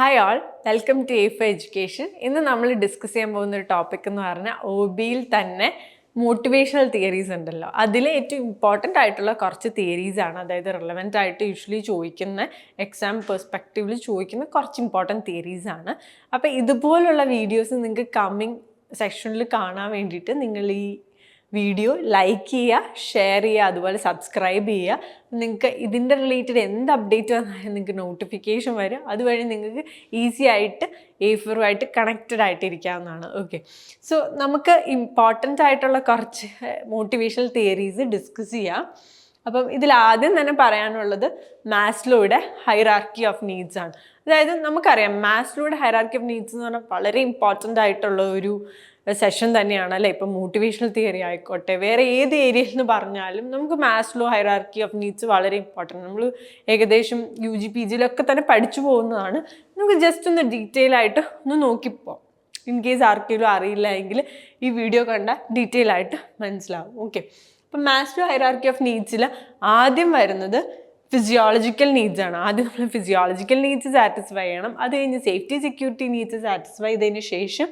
Hi all welcome to A four education ഇന്ന് നമ്മൾ discuss ചെയ്യാൻ പോകുന്ന ഒരു ടോപ്പിക് എന്ന് പറഞ്ഞാൽ ഒ ബിയിൽ തന്നെ മോട്ടിവേഷണൽ തിയറീസ് ഉണ്ടല്ലോ. അതിൽ ഏറ്റവും ഇമ്പോർട്ടന്റ് ആയിട്ടുള്ള കുറച്ച് തിയറീസ് ആണ്. അതായത് റിലവന്റ് ആയിട്ട് യൂഷ്വലി ചോദിക്കുന്ന എക്സാം പെർസ്പെക്റ്റീവിൽ ചോദിക്കുന്ന കുറച്ച് ഇമ്പോർട്ടന്റ് തിയറീസ് ആണ്. അപ്പോൾ ഇതുപോലുള്ള വീഡിയോസ് നിങ്ങൾക്ക് കമ്മിങ് സെക്ഷനിൽ കാണാൻ വേണ്ടിയിട്ട് നിങ്ങൾ ഈ വീഡിയോ ലൈക്ക് ചെയ്യുക ഷെയർ ചെയ്യുക അതുപോലെ സബ്സ്ക്രൈബ് ചെയ്യുക. നിങ്ങൾക്ക് ഇതിന്റെ റിലേറ്റഡ് എന്ത് അപ്ഡേറ്റ് വന്നാലും നിങ്ങൾക്ക് നോട്ടിഫിക്കേഷൻ വരും. അതുവഴി നിങ്ങൾക്ക് ഈസി ആയിട്ട് ഏഫറുമായിട്ട് കണക്റ്റഡ് ആയിട്ട് ഇരിക്കാവുന്നതാണ് ഓക്കെ സോ നമുക്ക് ഇമ്പോർട്ടന്റ് ആയിട്ടുള്ള കുറച്ച് മോട്ടിവേഷണൽ തിയറീസ് ഡിസ്കസ് ചെയ്യാം. അപ്പം ഇതിൽ ആദ്യം തന്നെ പറയാനുള്ളത് മാസ്ലോയുടെ ഹൈറാർക്കി ഓഫ് നീഡ്സ് ആണ്. അതായത് നമുക്കറിയാം മാസ്ലോയുടെ ഹൈറാർക്കി ഓഫ് നീഡ്സ് എന്ന് പറഞ്ഞാൽ വളരെ ഇമ്പോർട്ടന്റ് ആയിട്ടുള്ള ഒരു സെഷൻ തന്നെയാണ് അല്ലേ ഇപ്പം മോട്ടിവേഷണൽ തിയറി ആയിക്കോട്ടെ വേറെ ഏത് ഏരിയയിൽ നിന്ന് പറഞ്ഞാലും നമുക്ക് മാസ്ലോ ഹൈറാർക്കി ഓഫ് നീഡ്സ് വളരെ ഇമ്പോർട്ടന്റ് നമ്മൾ ഏകദേശം യു ജി പി ജിയിലൊക്കെ തന്നെ പഠിച്ചു പോകുന്നതാണ്. നമുക്ക് ജസ്റ്റ് ഒന്ന് ഡീറ്റെയിൽ ആയിട്ട് ഒന്ന് നോക്കിപ്പോ. ഇൻ കേസ് ആർക്കെങ്കിലും അറിയില്ല എങ്കിൽ ഈ വീഡിയോ കണ്ട ഡീറ്റെയിൽ ആയിട്ട് മനസ്സിലാവും. ഓക്കെ അപ്പം മാസ്ലോ ഹൈറാർക്കി ഓഫ് നീഡ്സിൽ ആദ്യം വരുന്നത് ഫിസിയോളജിക്കൽ നീഡ്സ് ആണ്. ആദ്യം നമ്മൾ ഫിസിയോളജിക്കൽ നീഡ്സ് സാറ്റിസ്ഫൈ ചെയ്യണം. അത് കഴിഞ്ഞ് സേഫ്റ്റി സെക്യൂരിറ്റി നീഡ്സ് സാറ്റിസ്ഫൈ ചെയ്തതിന് ശേഷം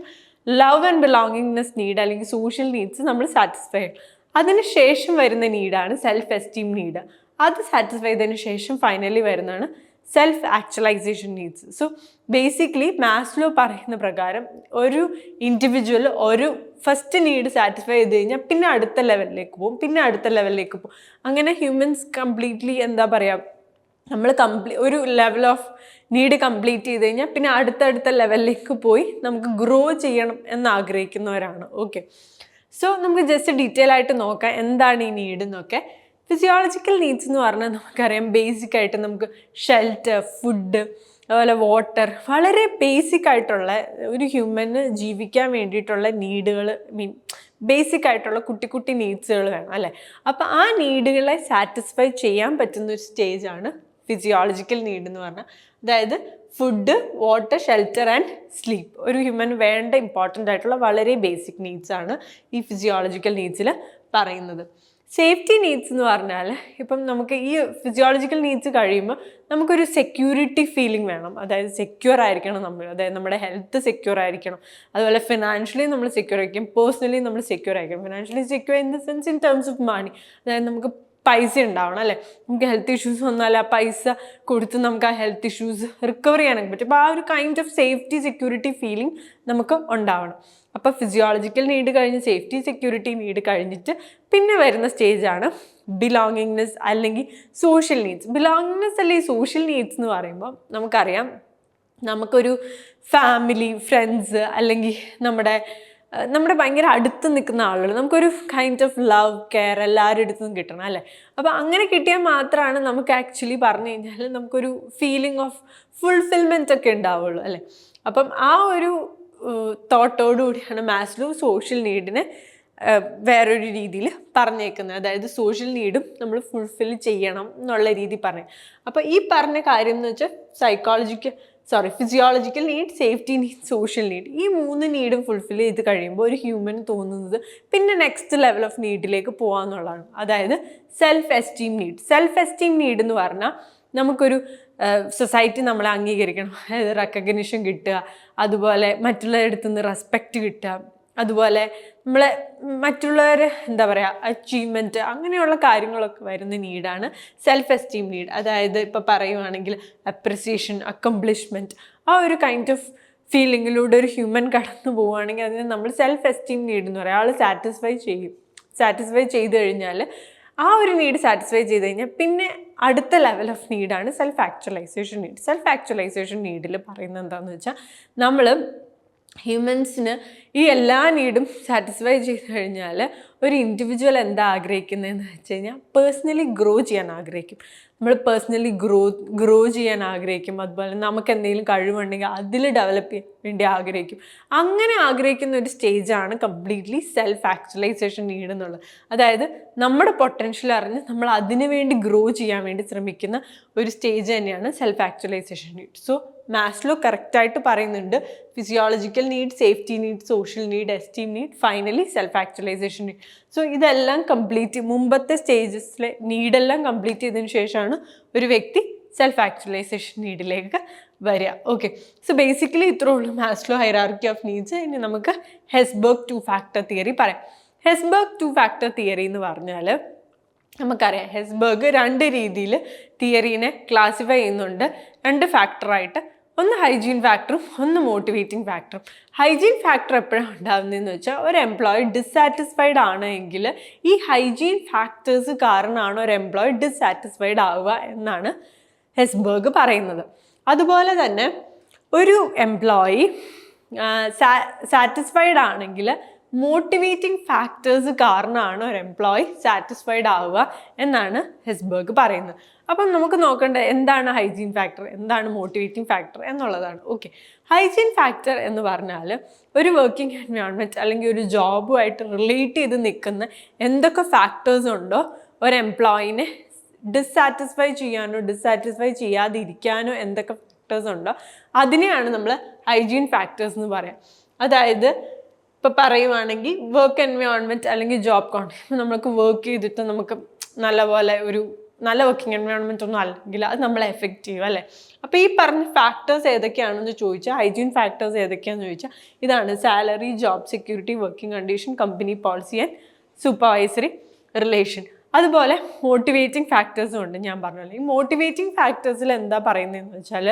ലവ് ആൻഡ് ബിലോങ്ങിങ്നെസ് നീഡ് അല്ലെങ്കിൽ സോഷ്യൽ നീഡ്സ് നമ്മൾ സാറ്റിസ്ഫൈ ചെയ്യണം. അതിന് ശേഷം വരുന്ന നീഡാണ് സെൽഫ് എസ്റ്റീം നീഡ് അത് സാറ്റിസ്ഫൈ ചെയ്തതിന് ശേഷം ഫൈനലി വരുന്നതാണ് self actualisation needs so basically Maslow പറയുന്ന പ്രകാരം ഒരു ഇൻഡിവിജ്വൽ ഒരു ഫസ്റ്റ് നീഡ് സാറ്റിസ്ഫൈ ചെയ്ത് കഴിഞ്ഞാൽ പിന്നെ അടുത്ത ലെവലിലേക്ക് പോകും പിന്നെ അടുത്ത ലെവലിലേക്ക് പോകും. അങ്ങനെ ഹ്യൂമൻസ് കംപ്ലീറ്റ്ലി എന്താ പറയുക നമ്മൾ കംപ്ലീ ഒരു ലെവൽ ഓഫ് നീഡ് കംപ്ലീറ്റ് ചെയ്ത് കഴിഞ്ഞാൽ പിന്നെ അടുത്തടുത്ത ലെവലിലേക്ക് പോയി നമുക്ക് ഗ്രോ ചെയ്യണം എന്ന് ആഗ്രഹിക്കുന്നവരാണ് ഓക്കെ സോ നമുക്ക് ജസ്റ്റ് ഡീറ്റെയിൽ ആയിട്ട് നോക്കാം. എന്താണ് ഈ നീഡ് എന്നൊക്കെ. ഫിസിയോളജിക്കൽ നീഡ്സ് എന്ന് പറഞ്ഞാൽ നമുക്കറിയാം. ബേസിക് ആയിട്ട് നമുക്ക് ഷെൽട്ടർ ഫുഡ് അതുപോലെ വാട്ടർ വളരെ ബേസിക് ആയിട്ടുള്ള ഒരു ഹ്യൂമന് ജീവിക്കാൻ വേണ്ടിയിട്ടുള്ള നീഡുകൾ മീൻ ബേസിക് ആയിട്ടുള്ള കുട്ടി കുട്ടി നീഡ്സുകൾ വേണം അല്ലേ? അപ്പോൾ ആ നീഡുകളെ സാറ്റിസ്ഫൈ ചെയ്യാൻ പറ്റുന്ന ഒരു സ്റ്റേജാണ് ഫിസിയോളജിക്കൽ നീഡ് എന്ന് പറഞ്ഞാൽ അതായത് food water shelter and sleep ഒരു ഹ്യൂമൻ വേണ്ട ഇമ്പോർട്ടന്റ് ആയിട്ടുള്ള വളരെ ബേസിക് നീഡ്സ് ആണ് ഈ ഫിസിയോളജിക്കൽ നീഡ്സിൽ പറയുന്നത്. സേഫ്റ്റി നീഡ്സ് എന്ന് പറഞ്ഞാൽ ഇപ്പം നമുക്ക് ഈ ഫിസിയോളജിക്കൽ നീഡ്സ് കഴിയുമ്പോൾ നമുക്കൊരു സെക്യൂരിറ്റി ഫീലിംഗ് വേണം. അതായത് സെക്യൂർ ആയിരിക്കണം നമ്മൾ. അതായത് നമ്മുടെ ഹെൽത്ത് സെക്യൂർ ആയിരിക്കണം. അതുപോലെ ഫിനാൻഷ്യലി നമ്മൾ സെക്യൂർ ആയിരിക്കും. പേഴ്സണലി നമ്മൾ സെക്യൂർ ആയിരിക്കണം. Financially secure in the sense in terms of money അതായത് നമുക്ക് പൈസ ഉണ്ടാവണം അല്ലേ? നമുക്ക് ഹെൽത്ത് ഇഷ്യൂസ് വന്നാൽ ആ പൈസ കൊടുത്ത് നമുക്ക് ആ ഹെൽത്ത് ഇഷ്യൂസ് റിക്കവർ ചെയ്യാനൊക്കെ പറ്റും. അപ്പോൾ ആ ഒരു kind of safety security feeling നമുക്ക് ഉണ്ടാവണം. അപ്പോൾ ഫിസിയോളജിക്കൽ നീഡ് കഴിഞ്ഞ് സേഫ്റ്റി സെക്യൂരിറ്റി നീഡ് കഴിഞ്ഞിട്ട് പിന്നെ വരുന്ന സ്റ്റേജാണ് ബിലോങ്ങിങ്നെസ് അല്ലെങ്കിൽ സോഷ്യൽ നീഡ്സ് ബിലോങ്ങിങ്നെസ് അല്ലെങ്കിൽ സോഷ്യൽ നീഡ്സ് എന്ന് പറയുമ്പോൾ നമുക്കറിയാം. നമുക്കൊരു ഫാമിലി ഫ്രണ്ട്സ് അല്ലെങ്കിൽ നമ്മുടെ നമ്മുടെ ഭയങ്കര അടുത്ത് നിൽക്കുന്ന ആളുകൾ നമുക്കൊരു കൈൻഡ് ഓഫ് ലവ് കെയർ എല്ലാവരുടെ അടുത്തും കിട്ടണം അല്ലേ? അപ്പോൾ അങ്ങനെ കിട്ടിയാൽ മാത്രമാണ് നമുക്ക് ആക്ച്വലി പറഞ്ഞു കഴിഞ്ഞാൽ നമുക്കൊരു ഫീലിംഗ് ഓഫ് ഫുൾഫിൽമെന്റ് ഒക്കെ ഉണ്ടാവുള്ളൂ അല്ലേ? അപ്പം ആ ഒരു തോട്ടോടു കൂടിയാണ് മാസ്ലോ സോഷ്യൽ നീഡിനെ വേറൊരു രീതിയിൽ പറഞ്ഞേക്കുന്നത്. അതായത് സോഷ്യൽ നീഡും നമ്മൾ ഫുൾഫിൽ ചെയ്യണം എന്നുള്ള രീതി പറഞ്ഞു അപ്പോൾ ഈ പറഞ്ഞ കാര്യം എന്ന് വെച്ചാൽ psychological sorry physiological need safety need social need ഈ മൂന്ന് നീഡും ഫുൾഫിൽ ചെയ്ത് കഴിയുമ്പോൾ ഒരു ഹ്യൂമൻ തോന്നുന്നത് പിന്നെ നെക്സ്റ്റ് ലെവൽ ഓഫ് നീഡിലേക്ക് പോകാമെന്നുള്ളതാണ് അതായത് self esteem need self esteem need എന്ന് പറഞ്ഞാൽ നമുക്കൊരു സൊസൈറ്റി നമ്മളെ അംഗീകരിക്കണം. അതായത് റെക്കഗ്നിഷൻ കിട്ടുക അതുപോലെ മറ്റുള്ളവരുടെ അടുത്തുനിന്ന് റെസ്പെക്റ്റ് കിട്ടുക അതുപോലെ നമ്മളെ മറ്റുള്ളവർ എന്താ പറയുക അച്ചീവ്മെന്റ് അങ്ങനെയുള്ള കാര്യങ്ങളൊക്കെ വരുന്ന നീഡാണ്. സെൽഫ് എസ്റ്റീം നീഡ് അതായത് ഇപ്പോൾ പറയുവാണെങ്കിൽ അപ്രിസിയേഷൻ അക്കംപ്ലിഷ്മെന്റ് ആ ഒരു കൈൻഡ് ഓഫ് ഫീലിങ്ങിലൂടെ ഒരു ഹ്യൂമൻ കടന്നു പോവുകയാണെങ്കിൽ അതിനെ നമ്മൾ സെൽഫ് എസ്റ്റീം നീഡ് എന്ന് പറയും. ആൾ സാറ്റിസ്ഫൈ ചെയ്യും. സാറ്റിസ്ഫൈ ചെയ്ത് കഴിഞ്ഞാൽ ആ ഒരു നീഡ് സാറ്റിസ്ഫൈ ചെയ്ത് കഴിഞ്ഞാൽ പിന്നെ അടുത്ത level of നീഡാണ് self actualisation need self actualisation needle പറയുന്നത് എന്താണെന്ന് വെച്ചാൽ നമ്മൾ ഹ്യൂമൻസിന് ഈ എല്ലാ നീഡും സാറ്റിസ്ഫൈ ചെയ്ത് കഴിഞ്ഞാൽ ഒരു ഇൻഡിവിജ്വൽ എന്താ ആഗ്രഹിക്കുന്നതെന്ന് വെച്ച് കഴിഞ്ഞാൽ പേഴ്സണലി ഗ്രോ ചെയ്യാൻ ആഗ്രഹിക്കും. നമ്മൾ പേഴ്സണലി ഗ്രോ ഗ്രോ ചെയ്യാൻ ആഗ്രഹിക്കും. അതുപോലെ നമുക്ക് എന്തെങ്കിലും കഴിവുണ്ടെങ്കിൽ അതിൽ ഡെവലപ്പ് ചെയ്യാൻ വേണ്ടി ആഗ്രഹിക്കും. അങ്ങനെ ആഗ്രഹിക്കുന്ന ഒരു സ്റ്റേജാണ് കംപ്ലീറ്റ്ലി സെൽഫ് ആക്ച്വലൈസേഷൻ നീഡ് എന്നുള്ളത്. അതായത് നമ്മുടെ പൊട്ടൻഷ്യൽ അറിഞ്ഞ് നമ്മൾ അതിനു വേണ്ടി ഗ്രോ ചെയ്യാൻ വേണ്ടി ശ്രമിക്കുന്ന ഒരു സ്റ്റേജ് തന്നെയാണ് self actualisation need so Maslow കറക്റ്റായിട്ട് പറയുന്നുണ്ട്. Physiological need safety need social need esteem need finally self actualisation need so ഇതെല്ലാം കംപ്ലീറ്റ് മുമ്പത്തെ സ്റ്റേജസിലെ നീഡെല്ലാം കംപ്ലീറ്റ് ചെയ്തതിന് ശേഷമാണ് ഒരു വ്യക്തി സെൽഫ് ആക്ച്വലൈസേഷൻ നീഡിലേക്ക് വരിക. ഓക്കെ സോ ബേസിക്കലി ഇത്രേ ഉള്ളൂ മാസ്ലോ ഹൈറാർക്കി ഓഫ് നീഡ്സ് ഇനി നമുക്ക് ഹെസ്ബർഗ് ടു ഫാക്ടർ തിയറി പറയാം. ഹെസ്ബർഗ് ടു ഫാക്ടർ തിയറി എന്ന് പറഞ്ഞാൽ നമുക്കറിയാം ഹെസ്ബർഗ് രണ്ട് രീതിയിൽ തിയറീനെ ക്ലാസിഫൈ ചെയ്യുന്നുണ്ട്. രണ്ട് ഫാക്ടറായിട്ട് ഒന്ന് ഹൈജീൻ ഫാക്ടറും ഒന്ന് മോട്ടിവേറ്റിംഗ് ഫാക്ടറും ഹൈജീൻ ഫാക്ടർ എപ്പോഴാണ് ഉണ്ടാകുന്നതെന്ന് വെച്ചാൽ ഒരു എംപ്ലോയി ഡിസാറ്റിസ്ഫൈഡ് ആണ് എങ്കിൽ ഈ ഹൈജീൻ ഫാക്ടേഴ്സ് കാരണമാണ് ഒരു എംപ്ലോയി ഡിസാറ്റിസ്ഫൈഡ് ആവുക എന്നാണ് ഹെസ്ബർഗ് പറയുന്നത്. അതുപോലെ തന്നെ ഒരു എംപ്ലോയി സാറ്റിസ്ഫൈഡ് ആണെങ്കിൽ മോട്ടിവേറ്റിംഗ് ഫാക്ടേഴ്സ് കാരണമാണ് ഒരു എംപ്ലോയി സാറ്റിസ്ഫൈഡ് ആവുക എന്നാണ് ഹെസ്ബർഗ് പറയുന്നത്. അപ്പം നമുക്ക് നോക്കേണ്ടത് എന്താണ് ഹൈജീൻ ഫാക്ടർ എന്താണ് മോട്ടിവേറ്റിംഗ് ഫാക്ടർ എന്നുള്ളതാണ്. ഓക്കെ ഹൈജീൻ ഫാക്ടർ എന്ന് പറഞ്ഞാൽ ഒരു വർക്കിംഗ് എൻവയോൺമെന്റ് അല്ലെങ്കിൽ ഒരു ജോബുമായിട്ട് റിലേറ്റ് ചെയ്ത് നിൽക്കുന്ന എന്തൊക്കെ ഫാക്ടേഴ്സ് ഉണ്ടോ ഒരു എംപ്ലോയിനെ ഡിസാറ്റിസ്ഫൈ ചെയ്യാനോ ഡിസാറ്റിസ്ഫൈ ചെയ്യാതിരിക്കാനോ എന്തൊക്കെ ഫാക്ടേഴ്സ് ഉണ്ടോ അതിനെയാണ് നമ്മൾ ഹൈജീൻ ഫാക്ടേഴ്സ് എന്ന് പറയാം. അതായത് ഇപ്പോൾ പറയുവാണെങ്കിൽ വർക്ക് എൻവയോൺമെന്റ് അല്ലെങ്കിൽ ജോബ് കോൺടാക്ട് നമ്മൾക്ക് വർക്ക് ചെയ്തിട്ട് നമുക്ക് നല്ലപോലെ ഒരു നല്ല വർക്കിംഗ് എൻവയോൺമെന്റ് ഒന്നും അല്ലെങ്കിൽ അത് നമ്മളെ എഫക്റ്റ് ചെയ്യും അല്ലേ? അപ്പോൾ ഈ പറഞ്ഞ ഫാക്ടേഴ്സ് ഏതൊക്കെയാണെന്ന് ചോദിച്ചാൽ ഹൈജീൻ ഫാക്ടേഴ്സ് ഏതൊക്കെയാണെന്ന് ചോദിച്ചാൽ ഇതാണ് salary job security working condition company policy and supervisory relation അതുപോലെ മോട്ടിവേറ്റിംഗ് ഫാക്ടേഴ്സും ഉണ്ട് ഞാൻ പറഞ്ഞല്ലോ ഈ മോട്ടിവേറ്റിംഗ് ഫാക്ടേഴ്സിൽ എന്താ പറയുന്നതെന്ന് വെച്ചാൽ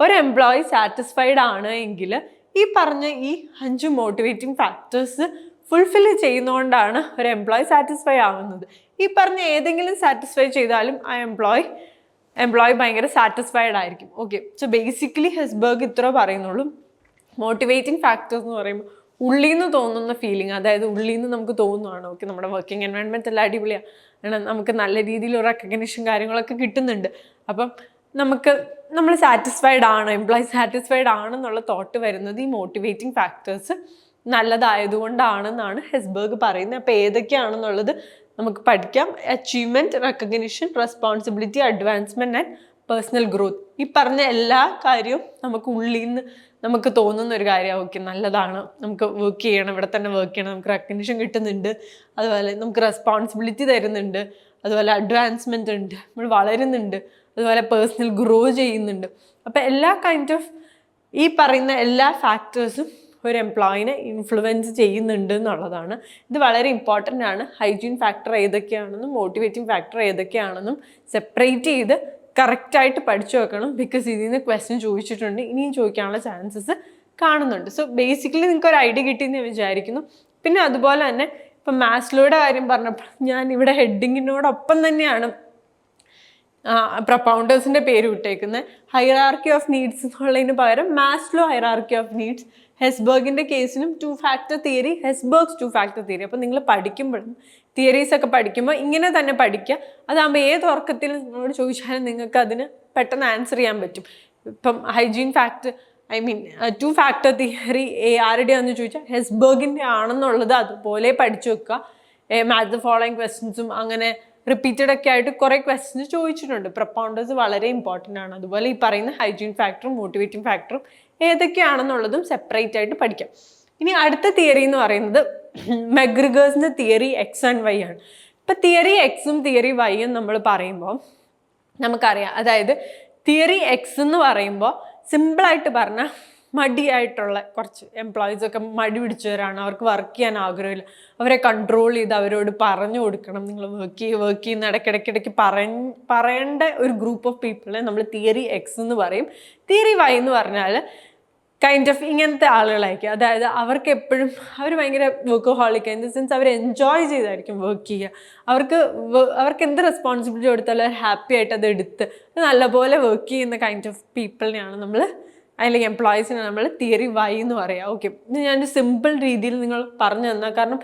ഒരു എംപ്ലോയി സാറ്റിസ്ഫൈഡ് ആണ് എങ്കിൽ ഈ പറഞ്ഞ ഈ അഞ്ച് മോട്ടിവേറ്റിംഗ് ഫാക്ടേഴ്സ് ഫുൾഫിൽ ചെയ്യുന്നതുകൊണ്ടാണ് ഒരു എംപ്ലോയി സാറ്റിസ്ഫൈ ആവുന്നത്. ഈ പറഞ്ഞ ഏതെങ്കിലും സാറ്റിസ്ഫൈ ചെയ്താലും ആ എംപ്ലോയി എംപ്ലോയി ഭയങ്കര സാറ്റിസ്ഫൈഡ് ആയിരിക്കും. ഓക്കെ സോ ബേസിക്കലി ഹെസ്ബർഗ് ഇത്ര പറയുന്നുള്ളൂ. മോട്ടിവേറ്റിംഗ് ഫാക്ടേഴ്സ് എന്ന് പറയുമ്പോൾ ഉള്ളിൽ നിന്ന് തോന്നുന്ന ഫീലിംഗ് അതായത് ഉള്ളിൽ നിന്ന് നമുക്ക് തോന്നുവാണ്. ഓക്കെ നമ്മുടെ വർക്കിംഗ് എൻവയോൺമെന്റ് എല്ലാം അടിപൊളിയാണ് നമുക്ക് നല്ല രീതിയിൽ റെക്കഗ്നേഷൻ കാര്യങ്ങളൊക്കെ കിട്ടുന്നുണ്ട്. അപ്പം നമുക്ക് നമ്മൾ സാറ്റിസ്ഫൈഡ് ആണ് എംപ്ലോയി സാറ്റിസ്ഫൈഡ് ആണെന്നുള്ള തോട്ട് വരുന്നത് ഈ മോട്ടിവേറ്റിംഗ് ഫാക്ടേഴ്സ് നല്ലതായതുകൊണ്ടാണെന്നാണ് ഹെസ്ബർഗ് പറയുന്നത്. അപ്പോൾ ഏതൊക്കെയാണെന്നുള്ളത് നമുക്ക് പഠിക്കാം. Achievement recognition responsibility advancement and personal growth ഈ പറഞ്ഞ എല്ലാ കാര്യവും നമുക്ക് ഉള്ളിൽ നിന്ന് നമുക്ക് തോന്നുന്ന ഒരു കാര്യം ഓക്കെ നല്ലതാണ്. നമുക്ക് വർക്ക് ചെയ്യണം ഇവിടെ തന്നെ വർക്ക് ചെയ്യണം. നമുക്ക് റെക്കഗ്നിഷൻ കിട്ടുന്നുണ്ട്. അതുപോലെ നമുക്ക് റെസ്പോൺസിബിലിറ്റി തരുന്നുണ്ട്. അതുപോലെ അഡ്വാൻസ്മെന്റ് ഉണ്ട്. നമ്മൾ വളരുന്നുണ്ട്. അതുപോലെ പേഴ്സണൽ ഗ്രോ ചെയ്യുന്നുണ്ട്. അപ്പോൾ എല്ലാ കൈൻഡ് ഓഫ് ഈ പറയുന്ന എല്ലാ ഫാക്ടേഴ്സും ഒരു എംപ്ലോയിനെ ഇൻഫ്ലുവൻസ് ചെയ്യുന്നുണ്ട് എന്നുള്ളതാണ്. ഇത് വളരെ ഇമ്പോർട്ടന്റ് ആണ്. ഹൈജീൻ ഫാക്ടർ ഏതൊക്കെയാണെന്നും മോട്ടിവേറ്റിംഗ് ഫാക്ടർ ഏതൊക്കെയാണെന്നും സെപ്പറേറ്റ് ചെയ്ത് കറക്റ്റായിട്ട് പഠിച്ചു വെക്കണം. ബിക്കോസ് ഇതിൽ നിന്ന് ക്വസ്റ്റ്യൻ ചോദിച്ചിട്ടുണ്ട്. ഇനിയും ചോദിക്കാനുള്ള ചാൻസസ് കാണുന്നുണ്ട്. സോ ബേസിക്കലി നിങ്ങൾക്ക് ഒരു ഐഡിയ കിട്ടിയെന്ന് ഞാൻ വിചാരിക്കുന്നു. പിന്നെ അതുപോലെ തന്നെ ഇപ്പം മാസ്ലോയുടെ കാര്യം പറഞ്ഞപ്പോൾ ഞാൻ ഇവിടെ ഹെഡിങ്ങിനോടൊപ്പം തന്നെയാണ് പ്രൊപ്പൗണ്ടേഴ്സിന്റെ പേര് വിട്ടേക്കുന്നത് ഹൈറാർക്കി ഓഫ് നീഡ്സ് എന്നുള്ളതിന് പകരം മാസ്ലോ ഹൈറാർക്കി ഓഫ് നീഡ്സ് ഹെസ്ബർഗിന്റെ കേസിനും two factor theory Herzberg's two factor theory അപ്പോൾ നിങ്ങൾ പഠിക്കുമ്പോഴും തിയറീസ് ഒക്കെ പഠിക്കുമ്പോൾ ഇങ്ങനെ തന്നെ പഠിക്കുക അതാകുമ്പോൾ ഏത് ഉറക്കത്തിൽ നിങ്ങളോട് ചോദിച്ചാലും നിങ്ങൾക്ക് അതിന് പെട്ടെന്ന് ആൻസർ ചെയ്യാൻ പറ്റും. ഇപ്പം hygiene factor I mean two factor theory ആരുടെയാണെന്ന് ചോദിച്ചാൽ ഹെസ്ബർഗിന്റെ ആണെന്നുള്ളത് അതുപോലെ പഠിച്ചു വെക്കുക മാത് ഫോളോയിങ് ക്വസ്റ്റ്യൻസും അങ്ങനെ റിപ്പീറ്റഡ് ഒക്കെ ആയിട്ട് കുറേ ക്വസ്റ്റ്യൻസ് ചോദിച്ചിട്ടുണ്ട്. പ്രപ്പോണ്ടേഴ്സ് വളരെ ഇമ്പോർട്ടന്റ് ആണ്. അതുപോലെ ഈ പറയുന്ന ഹൈജീൻ ഫാക്ടറും മോട്ടിവേറ്റിംഗ് ഫാക്ടറും ഏതൊക്കെയാണെന്നുള്ളതും സെപ്പറേറ്റ് ആയിട്ട് പഠിക്കാം. ഇനി അടുത്ത തിയറി എന്ന് പറയുന്നത് മെഗ്രിഗേഴ്സിന്റെ തിയറി എക്സ് ആൻഡ് വൈ ആണ്. ഇപ്പം തിയറി എക്സും തിയറി വൈയും നമ്മൾ പറയുമ്പോൾ നമുക്കറിയാം. അതായത് തിയറി എക്സ് എന്ന് പറയുമ്പോൾ സിമ്പിളായിട്ട് പറഞ്ഞാൽ മടിയായിട്ടുള്ള കുറച്ച് എംപ്ലോയീസ് ഒക്കെ മടി പിടിച്ചവരാണ്. അവർക്ക് വർക്ക് ചെയ്യാൻ ആഗ്രഹമില്ല. അവരെ കൺട്രോൾ ചെയ്ത് അവരോട് പറഞ്ഞു കൊടുക്കണം. നിങ്ങൾ വർക്ക് ചെയ്യുക വർക്ക് ചെയ്യുന്ന ഇടയ്ക്കിടയ്ക്കിടയ്ക്ക് പറയേണ്ട ഒരു ഗ്രൂപ്പ് ഓഫ് പീപ്പിളെ നമ്മൾ തിയറി എക്സ് എന്ന് പറയും. തിയറി വൈ എന്ന് പറഞ്ഞാൽ കൈൻഡ് ഓഫ് ഇങ്ങനത്തെ ആളുകളായിരിക്കും. അതായത് അവർക്ക് എപ്പോഴും അവർ ഭയങ്കര workaholic in the sense അവർ എൻജോയ് ചെയ്തായിരിക്കും വർക്ക് ചെയ്യുക. അവർക്ക് അവർക്ക് എന്ത് റെസ്പോൺസിബിലിറ്റി കൊടുത്താലും അവർ ഹാപ്പി ആയിട്ട് അത് എടുത്ത് നല്ലപോലെ വർക്ക് ചെയ്യുന്ന കൈൻഡ് ഓഫ് പീപ്പിളിനെയാണ് നമ്മൾ അല്ലെങ്കിൽ എംപ്ലോയീസിനെ നമ്മൾ തിയറി വൈ എന്ന് പറയാം. ഓക്കെ ഇത് ഞാൻ സിമ്പിൾ രീതിയിൽ നിങ്ങൾ പറഞ്ഞു തന്നാൽ കാരണം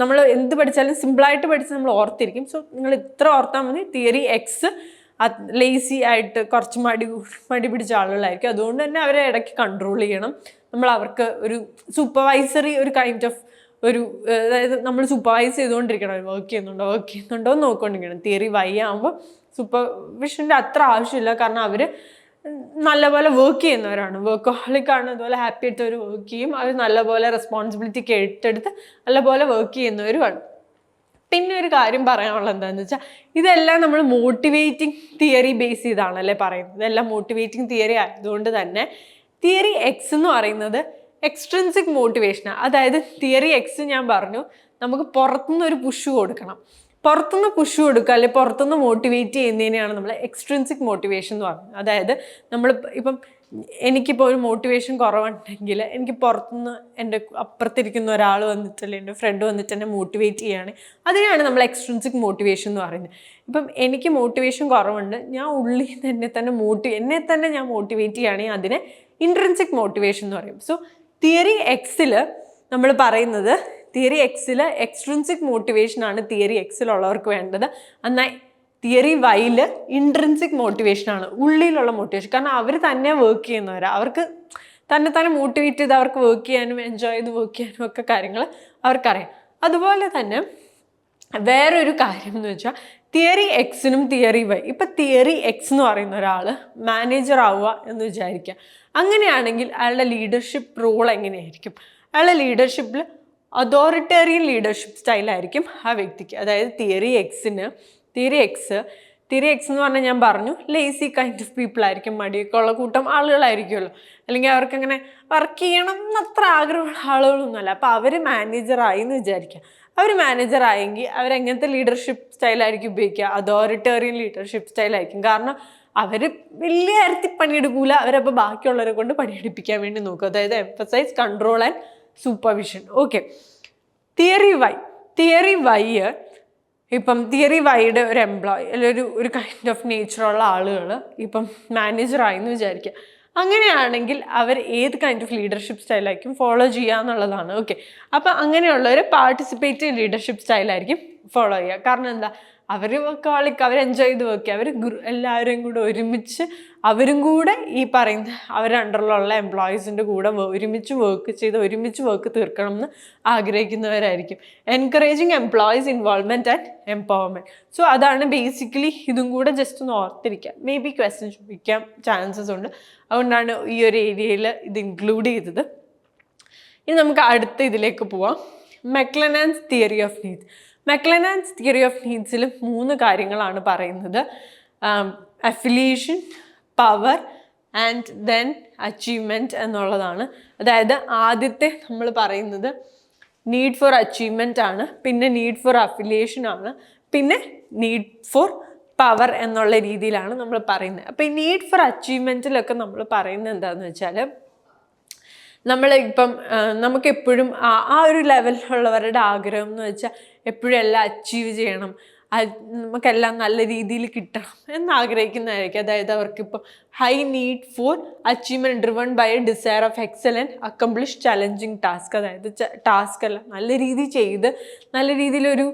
നമ്മൾ എന്ത് പഠിച്ചാലും സിമ്പിളായിട്ട് പഠിച്ച് നമ്മൾ ഓർത്തിരിക്കും. സോ നിങ്ങൾ ഇത്ര ഓർത്താൽ മതി. തിയറി എക്സ് ലേസി ആയിട്ട് കുറച്ച് മടി മടി പിടിച്ച ആളുകളായിരിക്കും. അതുകൊണ്ട് തന്നെ അവരെ ഇടയ്ക്ക് കൺട്രോൾ ചെയ്യണം. നമ്മൾ അവർക്ക് ഒരു സൂപ്പർവൈസറി ഒരു കൈൻഡ് ഓഫ് ഒരു അതായത് നമ്മൾ സൂപ്പർവൈസ് ചെയ്തുകൊണ്ടിരിക്കണം. വർക്ക് ചെയ്യുന്നുണ്ടോ വർക്ക് ചെയ്യുന്നുണ്ടോ എന്ന് നോക്കിക്കൊണ്ടിരിക്കണം. തിയറി വൈ ആകുമ്പോൾ സൂപ്പർവിഷന്റെ അത്ര ആവശ്യമില്ല. കാരണം അവർ നല്ലപോലെ വർക്ക് ചെയ്യുന്നവരാണ്. വർക്ക് ഹോളിക്കാണ് അതുപോലെ ഹാപ്പി ആയിട്ട് അവർ വർക്ക് ചെയ്യും. അവർ നല്ലപോലെ റെസ്പോൺസിബിലിറ്റി ഏറ്റെടുത്ത് നല്ലപോലെ വർക്ക് ചെയ്യുന്നവരുമാണ്. പിന്നെ ഒരു കാര്യം പറയാനുള്ളത് എന്താണെന്ന് വെച്ചാൽ ഇതെല്ലാം നമ്മൾ മോട്ടിവേറ്റിംഗ് തിയറി ബേസ് ചെയ്താണല്ലേ പറയുന്നത്. ഇതെല്ലാം മോട്ടിവേറ്റിംഗ് തിയറി ആയതുകൊണ്ട് തന്നെ തിയറി എക്സ് എന്ന് പറയുന്നത് എക്സ്ട്രൻസിക് മോട്ടിവേഷനാണ് അതായത് തിയറി എക്സ് ഞാൻ പറഞ്ഞു നമുക്ക് പുറത്തുനിന്ന് ഒരു പുഷ് കൊടുക്കണം. പുറത്തുനിന്ന് പുഷ് കൊടുക്കുക അല്ലെങ്കിൽ പുറത്തുനിന്ന് മോട്ടിവേറ്റ് ചെയ്യുന്നതിനെയാണ് നമ്മൾ എക്സ്ട്രൻസിക് മോട്ടിവേഷൻ എന്ന് പറയുന്നത്. അതായത് നമ്മൾ ഇപ്പം എനിക്കിപ്പോൾ ഒരു മോട്ടിവേഷൻ കുറവുണ്ടെങ്കിൽ എനിക്ക് പുറത്തുനിന്ന് എന്റെ അപ്പുറത്തിരിക്കുന്ന ഒരാൾ വന്നിട്ട് അല്ലെങ്കിൽ എന്റെ ഫ്രണ്ട് വന്നിട്ട് എന്നെ മോട്ടിവേറ്റ് ചെയ്യുകയാണ്. അതിനെയാണ് നമ്മൾ എക്സ്ട്രൻസിക് മോട്ടിവേഷൻ എന്ന് പറയുന്നത്. ഇപ്പം എനിക്ക് മോട്ടിവേഷൻ കുറവുണ്ട്. ഞാൻ ഉള്ളിൽ നിന്ന് എന്നെ തന്നെ മോട്ടി എന്നെ തന്നെ ഞാൻ മോട്ടിവേറ്റ് ചെയ്യുകയാണെങ്കിൽ അതിനെ ഇൻട്രൻസിക് മോട്ടിവേഷൻ എന്ന് പറയും. സോ തിയറി എക്സിൽ നമ്മൾ പറയുന്നത് തിയറി എക്സിൽ എക്സ്ട്രൻസിക് മോട്ടിവേഷൻ ആണ് തിയറി എക്സിലുള്ളവർക്ക് വേണ്ടത്. എന്നാൽ തിയറി വൈയിൽ ഇൻട്രൻസിക് മോട്ടിവേഷൻ ആണ് ഉള്ളിലുള്ള മോട്ടിവേഷൻ കാരണം അവർ തന്നെ വർക്ക് ചെയ്യുന്നവരാണ് അവർക്ക് തന്നെ തന്നെ മോട്ടിവേറ്റ് ചെയ്ത് അവർക്ക് വർക്ക് ചെയ്യാനും എൻജോയ് ചെയ്ത് വർക്ക് ചെയ്യാനും ഒക്കെ കാര്യങ്ങൾ അവർക്കറിയാം. അതുപോലെ തന്നെ വേറൊരു കാര്യം എന്ന് വെച്ചാൽ തിയറി എക്സിനും തിയറി വൈ ഇപ്പം തിയറി എക്സ് എന്ന് പറയുന്ന ഒരാൾ മാനേജർ ആവുക എന്ന് വിചാരിക്കുക. അങ്ങനെയാണെങ്കിൽ അയാളുടെ ലീഡർഷിപ്പ് റോൾ എങ്ങനെയായിരിക്കും? അയാളുടെ ലീഡർഷിപ്പിൽ അതോറിറ്റേറിയൻ ലീഡർഷിപ്പ് സ്റ്റൈലായിരിക്കും ആ വ്യക്തിക്ക്. അതായത് തിയറി എക്സിന് തിയറി എക്സ് തിരി എക്സ് എന്ന് പറഞ്ഞാൽ ഞാൻ പറഞ്ഞു ലേസി കൈൻഡ് ഓഫ് പീപ്പിൾ ആയിരിക്കും മടിയൊക്കെ ഉള്ള കൂട്ടം ആളുകളായിരിക്കുമല്ലോ. അല്ലെങ്കിൽ അവർക്കങ്ങനെ വർക്ക് ചെയ്യണം എന്നത്ര ആഗ്രഹമുള്ള ആളുകളൊന്നുമല്ല. അപ്പോൾ അവർ മാനേജറായി എന്ന് വിചാരിക്കുക. അവർ മാനേജറായെങ്കിൽ അവരെങ്ങനത്തെ ലീഡർഷിപ്പ് സ്റ്റൈലായിരിക്കും ഉപയോഗിക്കുക? അതോറിറ്റേറിയൻ ലീഡർഷിപ്പ് സ്റ്റൈലായിരിക്കും കാരണം അവർ വലിയ കാര്യത്തിൽ പണിയെടുക്കൂല. അവരപ്പോൾ ബാക്കിയുള്ളവരെ കൊണ്ട് പണിയെടുപ്പിക്കാൻ വേണ്ടി നോക്കും. അതായത് emphasise control and supervision okay theory Y theory Y ഇപ്പം തിയറി വൈയുടെ ഒരു എംപ്ലോയി അല്ലെങ്കിൽ ഒരു ഒരു കൈൻഡ് ഓഫ് നേച്ചറുള്ള ആളുകൾ ഇപ്പം മാനേജറായെന്ന് വിചാരിക്കുക അങ്ങനെയാണെങ്കിൽ അവർ ഏത് കൈൻഡ് ഓഫ് ലീഡർഷിപ്പ് സ്റ്റൈലായിരിക്കും ഫോളോ ചെയ്യുക എന്നുള്ളതാണ് ഓക്കെ അപ്പം അങ്ങനെയുള്ളവർ പാർട്ടിസിപ്പേറ്റീവ് ലീഡർഷിപ്പ് സ്റ്റൈലായിരിക്കും ഫോളോ ചെയ്യുക. കാരണം എന്താ? അവർ കളിക്ക് അവർ എൻജോയ് ചെയ്ത് വെക്കുക. അവർ എല്ലാവരും കൂടെ ഒരുമിച്ച് അവരും കൂടെ ഈ പറയുന്ന അവരുടെ അണ്ടറിലുള്ള എംപ്ലോയീസിന്റെ കൂടെ ഒരുമിച്ച് വർക്ക് ചെയ്ത് ഒരുമിച്ച് വർക്ക് തീർക്കണം എന്ന് ആഗ്രഹിക്കുന്നവരായിരിക്കും. Encouraging employees involvement and empowerment so അതാണ് ബേസിക്കലി ഇതും കൂടെ ജസ്റ്റ് ഒന്ന് ഓർത്തിരിക്കുക. മേ ബി ക്വസ്റ്റ്യൻ ചോദിക്കാൻ ചാൻസസ് ഉണ്ട്. അതുകൊണ്ടാണ് ഈ ഒരു ഏരിയയിൽ ഇത് ഇൻക്ലൂഡ് ചെയ്തത്. ഇനി നമുക്ക് അടുത്ത ഇതിലേക്ക് പോവാം. McClelland's theory of needs McClelland's theory of നീഡ്സിൽ മൂന്ന് കാര്യങ്ങളാണ് പറയുന്നത്. Affiliation power and then achievement എന്നുള്ളതാണ്. അതായത് ആദ്യത്തെ നമ്മൾ പറയുന്നത് നീഡ് ഫോർ അച്ചീവ്മെന്റ് ആണ് പിന്നെ നീഡ് ഫോർ അഫിലിയേഷൻ ആണ് പിന്നെ നീഡ് ഫോർ പവർ എന്നുള്ള രീതിയിലാണ് നമ്മൾ പറയുന്നത്. അപ്പോൾ ഈ നീഡ് ഫോർ അച്ചീവ്മെന്റിലൊക്കെ നമ്മൾ പറയുന്നത് എന്താണെന്ന് വെച്ചാൽ നമ്മൾ ഇപ്പം നമുക്ക് എപ്പോഴും ആ ആ ഒരു ലെവലിലുള്ളവരുടെ ആഗ്രഹം എന്ന് വെച്ചാൽ എപ്പോഴും എല്ലാം അച്ചീവ് ചെയ്യണം. നമുക്കെല്ലാം നല്ല രീതിയിൽ കിട്ടണം എന്ന് ആഗ്രഹിക്കുന്നതായിരിക്കും. അതായത് അവർക്കിപ്പോൾ high need for achievement driven by a desire of excellent accomplish challenging task അതായത് ടാസ്ക് അല്ല നല്ല രീതിയിൽ ചെയ്ത് നല്ല രീതിയിലൊരു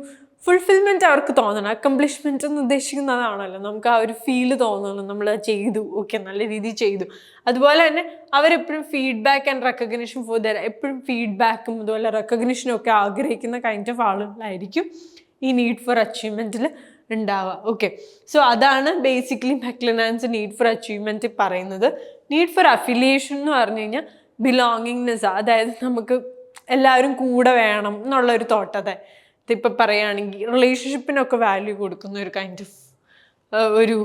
ഫുൾഫിൽമെന്റ് അവർക്ക് തോന്നണം. അക്കംപ്ലിഷ്മെന്റ് എന്ന് ഉദ്ദേശിക്കുന്നതാണല്ലോ. നമുക്ക് ആ ഒരു ഫീൽ തോന്നണം. നമ്മൾ ചെയ്തു. ഓക്കെ നല്ല രീതിയിൽ ചെയ്തു. അതുപോലെ തന്നെ അവരെപ്പോഴും feedback and recognition for their എപ്പോഴും ഫീഡ്ബാക്കും അതുപോലെ റെക്കഗ്നിഷനും ഒക്കെ ആഗ്രഹിക്കുന്ന കൈൻഡ് ഓഫ് ആളുകളായിരിക്കും ഈ നീഡ് ഫോർ അച്ചീവ്മെന്റിൽ ഉണ്ടാവുക. ഓക്കെ സോ അതാണ് basically McClelland's need for achievement പറയുന്നത്. നീഡ് ഫോർ അഫിലിയേഷൻ എന്ന് പറഞ്ഞു കഴിഞ്ഞാൽ ബിലോങ്ങിങ്നെസ് അതായത് നമുക്ക് എല്ലാവരും കൂടെ വേണം എന്നുള്ള ഒരു ഇപ്പം പറയുകയാണെങ്കിൽ റിലേഷൻഷിപ്പിനൊക്കെ വാല്യൂ കൊടുക്കുന്ന ഒരു കൈൻഡ് ഓഫ് ഒരു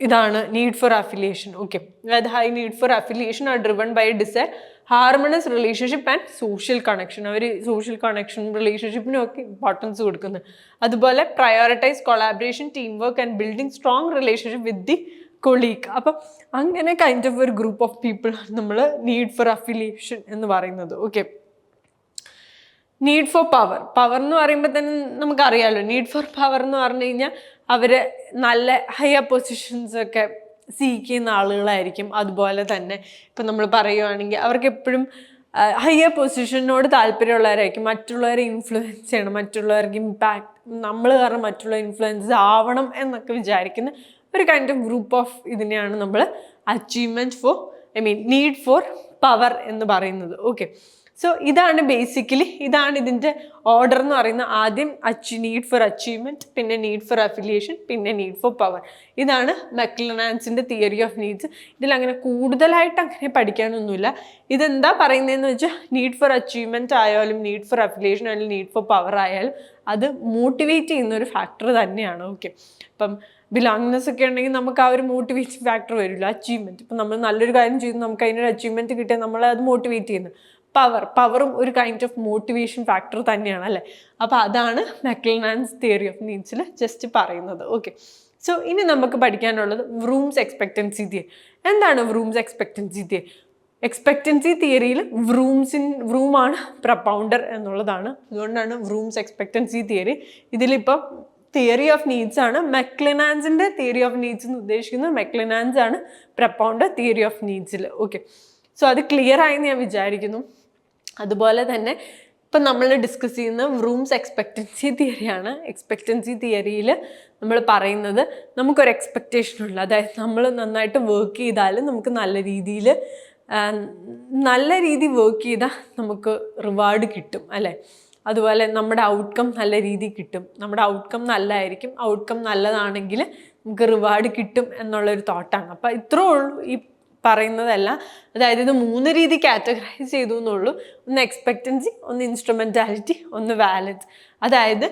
ഇതാണ് നീഡ് ഫോർ അഫിലിയേഷൻ ഓക്കെ അതായത് high need for affiliation are driven by desire harmonious relationship and social connection our social connection റിലേഷൻഷിപ്പിനും ഒക്കെ ഇമ്പോർട്ടൻസ് കൊടുക്കുന്നത് അതുപോലെ prioritise collaboration teamwork and building strong relationship with the colleague അപ്പം അങ്ങനെ kind of ഒരു group of people നമ്മൾ need for affiliation എന്ന് പറയുന്നത്. Okay need for power power എന്ന് പറയുമ്പോൾ തന്നെ നമുക്കറിയാമല്ലോ നീഡ് ഫോർ പവർ എന്ന് പറഞ്ഞു കഴിഞ്ഞാൽ അവർ നല്ല ഹയർ പൊസിഷൻസ് ഒക്കെ സീക്ക് ചെയ്യുന്ന ആളുകളായിരിക്കും. അതുപോലെ തന്നെ ഇപ്പം നമ്മൾ പറയുവാണെങ്കിൽ അവർക്ക് എപ്പോഴും ഹയർ പൊസിഷനോട് താല്പര്യമുള്ളവരായിരിക്കും. മറ്റുള്ളവരെ ഇൻഫ്ലുവൻസ് ചെയ്യണം മറ്റുള്ളവർക്ക് ഇമ്പാക്ട് നമ്മൾ കാരണം മറ്റുള്ള ഇൻഫ്ലുവൻസ് ആവണം എന്നൊക്കെ വിചാരിക്കുന്ന ഒരു കൈൻഡ് ഓഫ് ഗ്രൂപ്പ് ഓഫ് ഇതിനെയാണ് നമ്മൾ achievement for I mean need for power എന്ന് പറയുന്നത്. ഓക്കെ സോ ഇതാണ് ബേസിക്കലി ഇതാണ് ഇതിന്റെ ഓർഡർ എന്ന് പറയുന്ന ആദ്യം അച്ചീ നീഡ് ഫോർ അച്ചീവ്മെന്റ് പിന്നെ നീഡ് ഫോർ അഫിലിയേഷൻ പിന്നെ നീഡ് ഫോർ പവർ ഇതാണ് മെക്ലനാൻസിന്റെ തിയറി ഓഫ് നീഡ്സ് ഇതിൽ അങ്ങനെ കൂടുതലായിട്ട് അങ്ങനെ പഠിക്കാനൊന്നുമില്ല. ഇതെന്താ പറയുന്നതെന്ന് വെച്ചാൽ നീഡ് ഫോർ അച്ചീവ്മെന്റ് ആയാലും നീഡ് ഫോർ അഫിലിയേഷൻ ആയാലും നീഡ് ഫോർ പവർ ആയാലും അത് മോട്ടിവേറ്റ് ചെയ്യുന്ന ഒരു ഫാക്ടർ തന്നെയാണ്. ഓക്കെ അപ്പം ബിലോങ്നെസ് ഒക്കെ ഉണ്ടെങ്കിൽ നമുക്ക് ആ ഒരു മോട്ടിവേറ്റിംഗ് ഫാക്ടർ വരില്ല. അച്ചീവ്മെന്റ് ഇപ്പം നമ്മൾ നല്ലൊരു കാര്യം ചെയ്തു നമുക്ക് അതിനൊരു അച്ചീവ്മെന്റ് കിട്ടിയാൽ നമ്മളെ അത് മോട്ടിവേറ്റ് ചെയ്യുന്നു. പവർ പവറും ഒരു കൈൻഡ് ഓഫ് മോട്ടിവേഷൻ ഫാക്ടർ തന്നെയാണ് അല്ലേ? അപ്പോൾ അതാണ് മെക്ലിനാൻസ് തിയറി ഓഫ് നീഡ്സിൽ ജസ്റ്റ് പറയുന്നത്. ഓക്കെ സോ ഇനി നമുക്ക് പഠിക്കാനുള്ളത് വ്രൂംസ് എക്സ്പെക്റ്റൻസി തിയറി എന്താണ് വ്രൂംസ് എക്സ്പെക്റ്റൻസി തിയറി എക്സ്പെക്റ്റൻസി തിയറിയിൽ വ്രൂംസിൻ വ്രൂമാണ് പ്രപ്പൗണ്ടർ എന്നുള്ളതാണ്. അതുകൊണ്ടാണ് വ്രൂംസ് എക്സ്പെക്റ്റൻസി തിയറി ഇതിലിപ്പം തിയറി ഓഫ് നീഡ്സ് ആണ് മെക്ലിനാൻസിന്റെ തിയറി ഓഫ് നീഡ്സ് എന്ന് ഉദ്ദേശിക്കുന്നത് മെക്ലിനാൻസ് ആണ് പ്രപ്പൗണ്ടർ തിയറി ഓഫ് നീഡ്സിൽ ഓക്കെ സോ അത് ക്ലിയർ ആയെന്ന് ഞാൻ വിചാരിക്കുന്നു. അതുപോലെ തന്നെ ഇപ്പം നമ്മൾ ഡിസ്കസ് ചെയ്യുന്ന റൂംസ് എക്സ്പെക്റ്റൻസി തിയറിയാണ് എക്സ്പെക്റ്റൻസി തിയറിയിൽ നമ്മൾ പറയുന്നത് നമുക്കൊരു എക്സ്പെക്റ്റേഷൻ ഉള്ളു അതായത് നമ്മൾ നന്നായിട്ട് വർക്ക് ചെയ്താൽ നമുക്ക് നല്ല രീതിയിൽ നല്ല രീതി വർക്ക് ചെയ്താൽ നമുക്ക് റിവാർഡ് കിട്ടും അല്ലേ? അതുപോലെ നമ്മുടെ ഔട്ട്കം നല്ല രീതിയിൽ കിട്ടും. നമ്മുടെ ഔട്ട്കം നല്ലതായിരിക്കും ഔട്ട്കം നല്ലതാണെങ്കിൽ നമുക്ക് റിവാർഡ് കിട്ടും എന്നുള്ളൊരു തോട്ടാണ് അപ്പോൾ ഇത്രേ ഉള്ളൂ. ഈ പറയുന്നതല്ല. അതായത് ഇത് മൂന്ന് രീതി കാറ്റഗറൈസ് ചെയ്തു എന്നുള്ളൂ. ഒന്ന് എക്സ്പെക്റ്റൻസി ഒന്ന് ഇൻസ്ട്രുമെന്റാലിറ്റി ഒന്ന് വാലൻസ് അതായത്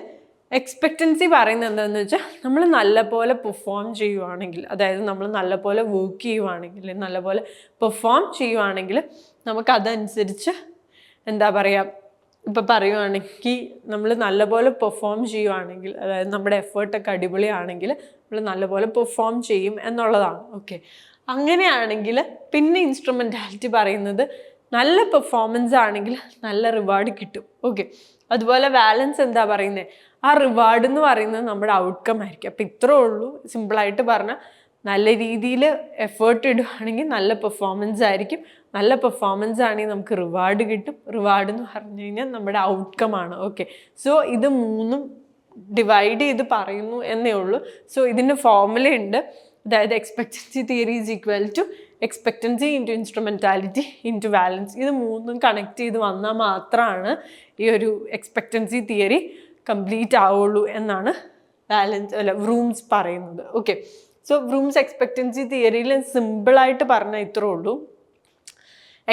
എക്സ്പെക്റ്റൻസി പറയുന്നത് എന്താണെന്ന് വെച്ചാൽ നമ്മൾ നല്ലപോലെ പെർഫോം ചെയ്യുവാണെങ്കിൽ അതായത് നമ്മൾ നല്ലപോലെ വർക്ക് ചെയ്യുവാണെങ്കിൽ നല്ലപോലെ പെർഫോം ചെയ്യുവാണെങ്കിൽ നമുക്കതനുസരിച്ച് എന്താ പറയുക ഇപ്പം പറയുവാണെങ്കിൽ നമ്മൾ നല്ലപോലെ പെർഫോം ചെയ്യുവാണെങ്കിൽ അതായത് നമ്മുടെ എഫേർട്ടൊക്കെ അടിപൊളിയാണെങ്കിൽ നമ്മൾ നല്ലപോലെ പെർഫോം ചെയ്യും എന്നുള്ളതാണ്. ഓക്കെ അങ്ങനെയാണെങ്കിൽ പിന്നെ ഇൻസ്ട്രുമെന്റാലിറ്റി പറയുന്നത് നല്ല പെർഫോമൻസ് ആണെങ്കിൽ നല്ല റിവാർഡ് കിട്ടും. ഓക്കെ അതുപോലെ ബാലൻസ് എന്താ പറയുന്നത് ആ റിവാർഡ് എന്ന് പറയുന്നത് നമ്മുടെ ഔട്ട്കം ആയിരിക്കും. അപ്പം ഇത്രേ ഉള്ളൂ. സിമ്പിളായിട്ട് പറഞ്ഞാൽ നല്ല രീതിയിൽ എഫേർട്ട് ഇടുകയാണെങ്കിൽ നല്ല പെർഫോമൻസ് ആയിരിക്കും. നല്ല പെർഫോമൻസ് ആണെങ്കിൽ നമുക്ക് റിവാർഡ് കിട്ടും. റിവാർഡ് എന്ന് പറഞ്ഞു കഴിഞ്ഞാൽ നമ്മുടെ ഔട്ട്കം ആണ്. ഓക്കെ സോ ഇത് മൂന്നും ഡിവൈഡ് ചെയ്ത് പറയുന്നു എന്നേ ഉള്ളൂ. സോ ഇതിന്റെ ഫോർമുല ഉണ്ട്. അതായത് expectancy theory is equal to expectancy into instrumentality into balance ഇത് മൂന്നും കണക്ട് ചെയ്ത് വന്നാൽ മാത്രമാണ് ഈ ഒരു എക്സ്പെക്റ്റൻസി തിയറി കംപ്ലീറ്റ് ആവുള്ളൂ എന്നാണ് ബാലൻസ് അല്ല റൂംസ് പറയുന്നത്. ഓക്കെ സോ റൂംസ് എക്സ്പെക്റ്റൻസി തിയറിയിൽ സിമ്പിളായിട്ട് പറഞ്ഞാൽ ഇത്രേ ഉള്ളൂ.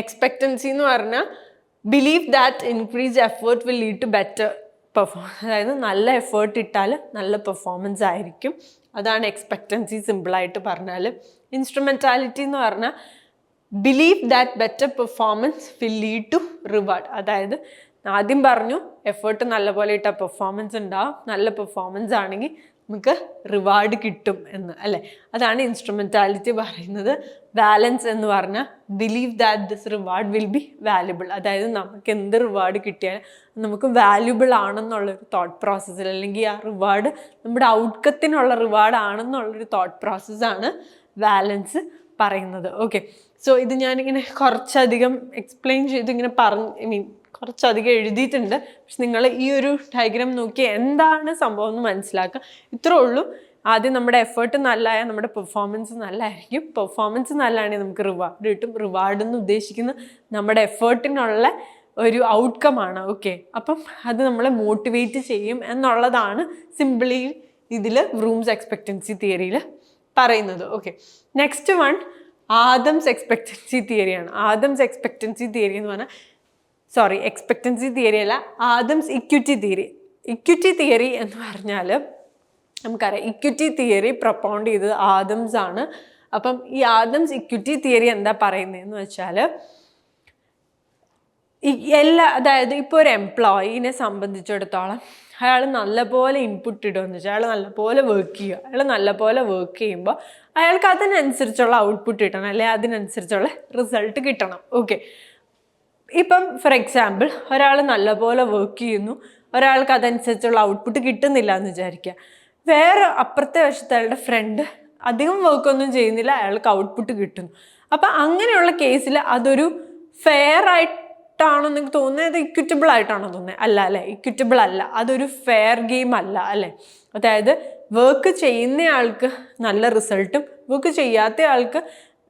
എക്സ്പെക്റ്റൻസി എന്ന് പറഞ്ഞാൽ believe that increase effort will lead to better performance അതായത് നല്ല എഫേർട്ട് ഇട്ടാൽ നല്ല പെർഫോമൻസ് ആയിരിക്കും. അതാണ് എക്സ്പെക്റ്റൻസി സിമ്പിളായിട്ട് പറഞ്ഞാൽ ഇൻസ്ട്രുമെന്റാലിറ്റി എന്ന് പറഞ്ഞാൽ believe that better performance will lead to reward അതായത് ആദ്യം പറഞ്ഞു എഫേർട്ട് നല്ലപോലെ ഇട്ട പെർഫോമൻസ് ഉണ്ടാവും. നല്ല പെർഫോമൻസ് ആണെങ്കിൽ നമുക്ക് റിവാർഡ് കിട്ടും എന്ന് അല്ലേ? അതാണ് ഇൻസ്ട്രുമെന്റാലിറ്റി പറയുന്നത്. ബാലൻസ് എന്ന് പറഞ്ഞാൽ believe that this reward will be valuable അതായത് നമുക്ക് എന്ത് റിവാർഡ് കിട്ടിയാൽ നമുക്ക് വാല്യുബിൾ ആണെന്നുള്ളൊരു തോട്ട് പ്രോസസ്സിൽ അല്ലെങ്കിൽ ആ റിവാർഡ് നമ്മുടെ ഔട്ട്കത്തിനുള്ള റിവാർഡ് ആണെന്നുള്ളൊരു തോട്ട് പ്രോസസ്സാണ് ബാലൻസ് പറയുന്നത്. ഓക്കെ സോ ഇത് ഞാനിങ്ങനെ കുറച്ചധികം എക്സ്പ്ലെയിൻ ചെയ്ത് ഇങ്ങനെ പറഞ്ഞ് ഐ മീൻ കുറച്ചധികം എഴുതിയിട്ടുണ്ട്. പക്ഷെ നിങ്ങൾ ഈ ഒരു ഡയഗ്രാം നോക്കി എന്താണ് സംഭവം എന്ന് മനസ്സിലാക്കുക. ഇത്രേ ഉള്ളൂ. ആദ്യം നമ്മുടെ എഫേർട്ട് നല്ലതായ നമ്മുടെ പെർഫോമൻസ് നല്ലതായിരിക്കും പെർഫോമൻസ് നല്ലതാണെങ്കിൽ നമുക്ക് റിവാർഡ് കിട്ടും. റിവാർഡ് എന്ന് ഉദ്ദേശിക്കുന്ന നമ്മുടെ എഫേർട്ടിനുള്ള ഒരു ഔട്ട്കം ആണ്. ഓക്കെ അപ്പം അത് നമ്മളെ മോട്ടിവേറ്റ് ചെയ്യും എന്നുള്ളതാണ് സിമ്പിളി ഇതിൽ റൂംസ് എക്സ്പെക്റ്റൻസി തിയറിയിൽ പറയുന്നത്. Okay next one Adams expectancy തിയറിയാണ് Adams expectancy theory എന്ന് പറഞ്ഞാൽ സോറി എക്സ്പെക്റ്റൻസി തിയറി അല്ല Adams equity theory equity theory എന്ന് പറഞ്ഞാൽ നമുക്കറിയാം ഇക്വിറ്റി തിയറി പ്രൊപ്പൗണ്ട് ചെയ്തത് ആദംസ് ആണ്. അപ്പം ഈ ആദംസ് ഇക്വിറ്റി തിയറി എന്താ പറയുന്നതെന്ന് വെച്ചാൽ എല്ലാ അതായത് ഇപ്പോൾ ഒരു എംപ്ലോയീനെ സംബന്ധിച്ചിടത്തോളം അയാൾ നല്ലപോലെ ഇൻപുട്ട് ഇടുമെന്ന് വെച്ചാൽ അയാൾ നല്ലപോലെ വർക്ക് ചെയ്യുക. അയാൾ നല്ലപോലെ വർക്ക് ചെയ്യുമ്പോൾ അയാൾക്ക് അതിനനുസരിച്ചുള്ള ഔട്ട്പുട്ട് കിട്ടണം അല്ലെ അതിനനുസരിച്ചുള്ള റിസൾട്ട് കിട്ടണം. ഓക്കെ ഇപ്പം ഫോർ എക്സാമ്പിൾ ഒരാൾ നല്ലപോലെ വർക്ക് ചെയ്യുന്നു ഒരാൾക്ക് അതനുസരിച്ചുള്ള ഔട്ട്പുട്ട് കിട്ടുന്നില്ല എന്ന് വിചാരിക്കുക വേറെ അപ്പുറത്തെ വശത്ത് അയാളുടെ ഫ്രണ്ട് അധികം വർക്കൊന്നും ചെയ്യുന്നില്ല അയാൾക്ക് ഔട്ട്പുട്ട് കിട്ടുന്നു. അപ്പം അങ്ങനെയുള്ള കേസിൽ അതൊരു ഫെയർ ആയിട്ടാണോ നിങ്ങൾക്ക് തോന്നുന്നത് അത് ഇക്വിറ്റബിൾ ആയിട്ടാണോ തോന്നുന്നത്? അല്ല അല്ലേ? ഇക്വിറ്റബിൾ അല്ല. അതൊരു ഫെയർ ഗെയിം അല്ല അല്ലേ? അതായത് വർക്ക് ചെയ്യുന്ന ആൾക്ക് നല്ല റിസൾട്ടും വർക്ക് ചെയ്യാത്ത ആൾക്ക്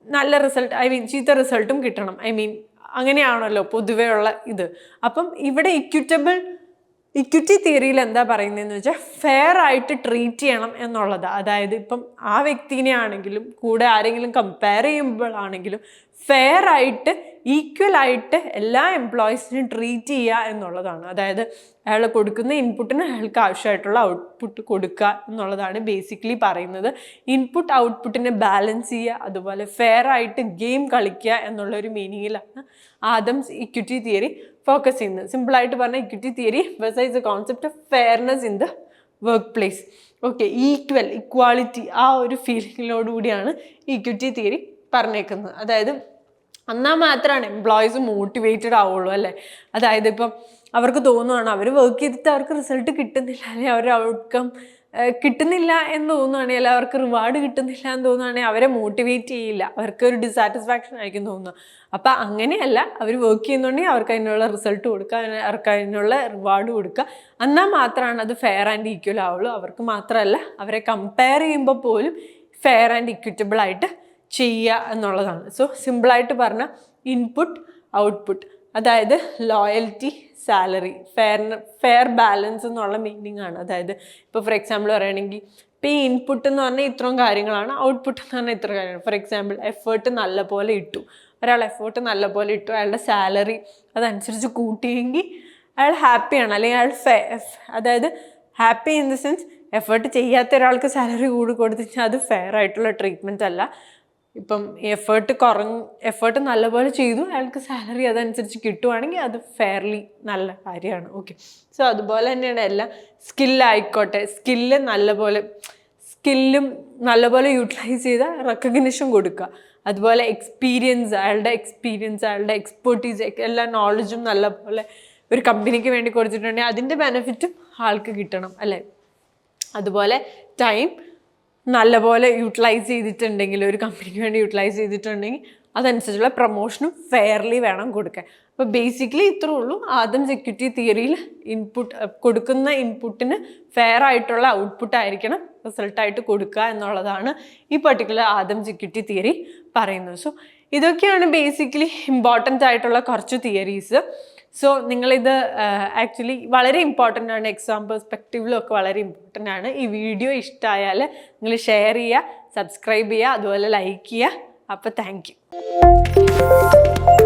നല്ല റിസൾട്ട് ഐ മീൻ ചീത്ത റിസൾട്ടും കിട്ടണം. ഐ മീൻ അങ്ങനെയാണല്ലോ പൊതുവേ ഉള്ള ഇത്. അപ്പം ഇവിടെ ഇക്വിറ്റബിൾ ഇക്വിറ്റി തിയറിയിൽ എന്താ പറയുന്നതെന്ന് വെച്ചാൽ ഫെയർ ആയിട്ട് ട്രീറ്റ് ചെയ്യണം എന്നുള്ളത്. അതായത് ഇപ്പം ആ വ്യക്തിനെ ആണെങ്കിലും കൂടെ ആരെങ്കിലും കമ്പയർ ചെയ്യുമ്പോഴാണെങ്കിലും ഫെയർ ആയിട്ട് ഈക്വൽ ആയിട്ട് എല്ലാ എംപ്ലോയീസിനും ട്രീറ്റ് ചെയ്യുക എന്നുള്ളതാണ്. അതായത് അയാൾ കൊടുക്കുന്ന ഇൻപുട്ടിന് അയാൾക്ക് ആവശ്യമായിട്ടുള്ള ഔട്ട്പുട്ട് കൊടുക്കുക എന്നുള്ളതാണ് ബേസിക്കലി പറയുന്നത്. ഇൻപുട്ട് ഔട്ട്പുട്ടിനെ ബാലൻസ് ചെയ്യുക അതുപോലെ ഫെയർ ആയിട്ട് ഗെയിം കളിക്കുക എന്നുള്ളൊരു മീനിങ്ങിലാണ് ആദംസ് ഇക്വിറ്റി തിയറി ഫോക്കസ് ചെയ്യുന്നത്. സിമ്പിളായിട്ട് പറഞ്ഞ equity theory വെസൈസ് the concept of fairness in the workplace okay equal equality ആ ഒരു ഫീലിങ്ങിനോടുകൂടിയാണ് ഇക്വിറ്റി തിയറി പറഞ്ഞേക്കുന്നത്. അതായത് എന്നാൽ മാത്രമാണ് എംപ്ലോയീസ് മോട്ടിവേറ്റഡ് ആവുള്ളൂ അല്ലേ? അതായത് ഇപ്പം അവർക്ക് തോന്നുവാണ് അവർ വർക്ക് ചെയ്തിട്ട് അവർക്ക് റിസൾട്ട് കിട്ടുന്നില്ല അല്ലെങ്കിൽ അവർ ഔട്ട്കം കിട്ടുന്നില്ല എന്ന് തോന്നുവാണെങ്കിൽ അല്ലെങ്കിൽ അവർക്ക് റിവാർഡ് കിട്ടുന്നില്ല എന്ന് തോന്നുവാണെങ്കിൽ അവരെ മോട്ടിവേറ്റ് ചെയ്യില്ല അവർക്ക് ഒരു ഡിസാറ്റിസ്ഫാക്ഷൻ ആയിരിക്കും തോന്നുക. അപ്പം അങ്ങനെയല്ല അവർ വർക്ക് ചെയ്യുന്നുണ്ടെങ്കിൽ അവർക്ക് അതിനുള്ള റിസൾട്ട് കൊടുക്കുക അവർക്ക് അതിനുള്ള റിവാർഡ് കൊടുക്കുക. എന്നാൽ മാത്രമാണ് അത് ഫെയർ ആൻഡ് ഈക്വൽ ആവുള്ളൂ. അവർക്ക് മാത്രമല്ല അവരെ കമ്പയർ ചെയ്യുമ്പോൾ പോലും ഫെയർ ആൻഡ് ഇക്വിറ്റബിൾ ആയിട്ട് ചെയ്യുക എന്നുള്ളതാണ്. സോ സിമ്പിളായിട്ട് പറഞ്ഞാൽ ഇൻപുട്ട് ഔട്ട്പുട്ട് അതായത് loyalty salary fair fair balance എന്നുള്ള മീനിങ് ആണ്. അതായത് ഇപ്പോൾ ഫോർ എക്സാമ്പിൾ പറയുകയാണെങ്കിൽ ഇപ്പോൾ ഈ ഇൻപുട്ട് എന്ന് പറഞ്ഞാൽ ഇത്രയും കാര്യങ്ങളാണ് ഔട്ട്പുട്ട് എന്ന് പറഞ്ഞാൽ ഇത്ര കാര്യങ്ങൾ ഫോർ എക്സാമ്പിൾ എഫേർട്ട് നല്ല പോലെ ഇട്ടു. ഒരാൾ എഫേർട്ട് നല്ല പോലെ ഇട്ടു അയാളുടെ സാലറി അതനുസരിച്ച് കൂട്ടിയെങ്കിൽ അയാൾ ഹാപ്പിയാണ് അല്ലെങ്കിൽ അയാൾ ഫെ അതായത് happy in the sense effort ചെയ്യാത്ത ഒരാൾക്ക് സാലറി കൂടി കൊടുത്തു കഴിഞ്ഞാൽ അത് ഫെയർ ആയിട്ടുള്ള ട്രീറ്റ്മെന്റ് അല്ല. ഇപ്പം എഫേർട്ട് കുറഞ്ഞ് എഫേർട്ട് നല്ലപോലെ ചെയ്തു അയാൾക്ക് സാലറി അതനുസരിച്ച് കിട്ടുവാണെങ്കിൽ അത് ഫെയർലി നല്ല കാര്യമാണ്. ഓക്കെ സോ അതുപോലെ തന്നെയാണ് എല്ലാം സ്കില്ലായിക്കോട്ടെ സ്കില്ല് നല്ലപോലെ സ്കില്ലും നല്ലപോലെ യൂട്ടിലൈസ് ചെയ്താൽ റെക്കഗ്നിഷൻ കൊടുക്കുക. അതുപോലെ എക്സ്പീരിയൻസ് അയാളുടെ എക്സ്പീരിയൻസ് അയാളുടെ എക്സ്പേർട്ടീസ് എല്ലാ നോളജും നല്ലപോലെ ഒരു കമ്പനിക്ക് വേണ്ടി കൊടുത്തിട്ടുണ്ടെങ്കിൽ അതിന്റെ ബെനിഫിറ്റും ആൾക്ക് കിട്ടണം അല്ലേ? അതുപോലെ ടൈം നല്ലപോലെ യൂട്ടിലൈസ് ചെയ്തിട്ടുണ്ടെങ്കിൽ ഒരു കമ്പനിക്ക് വേണ്ടി യൂട്ടിലൈസ് ചെയ്തിട്ടുണ്ടെങ്കിൽ അതനുസരിച്ചുള്ള പ്രൊമോഷനും ഫെയർലി വേണം കൊടുക്കാൻ. അപ്പോൾ ബേസിക്കലി ഇത്രേ ഉള്ളൂ. ആദ്യം സെക്യൂരിറ്റി തിയറിയിൽ ഇൻപുട്ട് കൊടുക്കുന്ന ഇൻപുട്ടിന് ഫെയർ ആയിട്ടുള്ള ഔട്ട്പുട്ട് ആയിരിക്കണം റിസൾട്ടായിട്ട് കൊടുക്കുക എന്നുള്ളതാണ് ഈ പർട്ടിക്കുലർ ആദ്യം സെക്യൂരിറ്റി തിയറി പറയുന്നത്. സോ ഇതൊക്കെയാണ് ബേസിക്കലി ഇമ്പോർട്ടന്റ് ആയിട്ടുള്ള കുറച്ച് തിയറീസ് സോ നിങ്ങളിത് ആക്ച്വലി വളരെ ഇമ്പോർട്ടന്റ് ആണ്. എക്സാം പെർസ്പെക്റ്റീവിലും ഒക്കെ വളരെ ഇമ്പോർട്ടന്റ് ആണ്. ഈ വീഡിയോ ഇഷ്ടമായാൽ നിങ്ങൾ ഷെയർ ചെയ്യുക സബ്സ്ക്രൈബ് ചെയ്യുക അതുപോലെ ലൈക്ക് ചെയ്യുക. അപ്പോൾ താങ്ക് യു